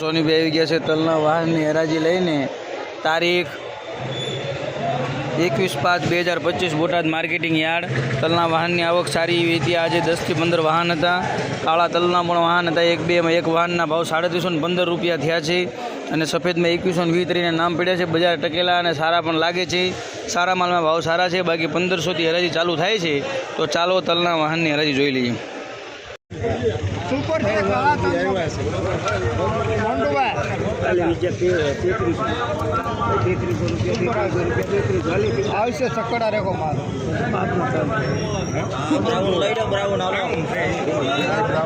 સોનીભાઈ આવી ગયા છે, તલના વાહનની હરાજી લઈને તારીખ એકવીસ પાંચ બે હજાર પચીસ બોટાદ માર્કેટિંગ યાર્ડ. તલના વાહનની આવક સારી એવી હતી. આજે દસથી પંદર વાહન હતા. કાળા તલના પણ વાહન હતા. એક બેમાં એક વાહનના ભાવ સાડત્રીસો પંદર રૂપિયા થયા છે અને સફેદમાં એકવીસો ને વીસ તરીને નામ પડ્યા છે. બજાર ટકેલા અને સારા પણ લાગે છે. સારા માલમાં ભાવ સારા છે. બાકી પંદરસોથી હરાજી ચાલુ થાય છે. તો ચાલો તલના વાહનની હરાજી જોઈ લઈએ. સુપર છે કાળા. મોન્ટુભાઈ. આવશે સકડા રેખો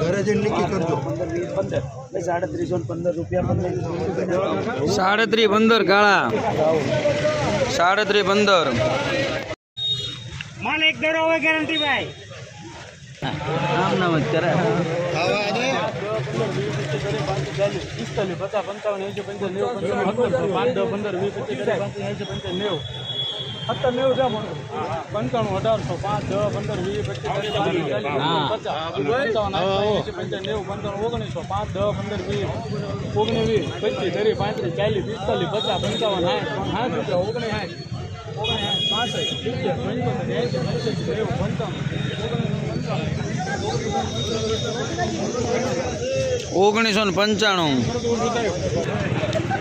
ઘરે જઈને નક્કી કરજો સાડત્રીસો ને પંદર રૂપિયા પંદર. સાડત્રી પંદર કાળા સાડત્રી પંદર મને એક દરો હોય ગેરંટી ભાઈ. આમ નામ જ કરે. પિસ્તાલીસ પચાસ પંચાવન પંદર વીસ પંચાવન નેવું. સત્તર નેવું છે પણ પંચાણું અઢારસો પાંચ છ પંદર વીસ પચીસ નેવું પંચાણું ઓગણીસો પાંચ દસ પંદર વીસ ઓગણીસ વીસ પચીસ ત્રીસ પાંત્રીસ ચાલીસ પિસ્તાલીસ પચાસ પંચાવન સાઠ સાઠ રૂપિયા ઓગણીસ સાઠ ઓગણીસ પાસઠ સિત્તેર પંચોતેર એસી પંચ્યાસી નેવું પંચાવન ઓગણીસો ને પંચાણું.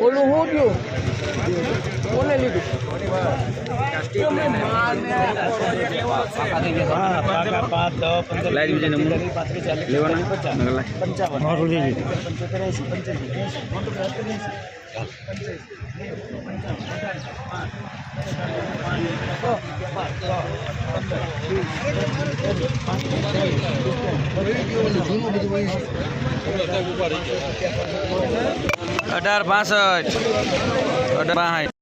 ઓલું હું ગયું કોને લીધું લાઈટ બીજે અઢાર પાસઠ. અઢાર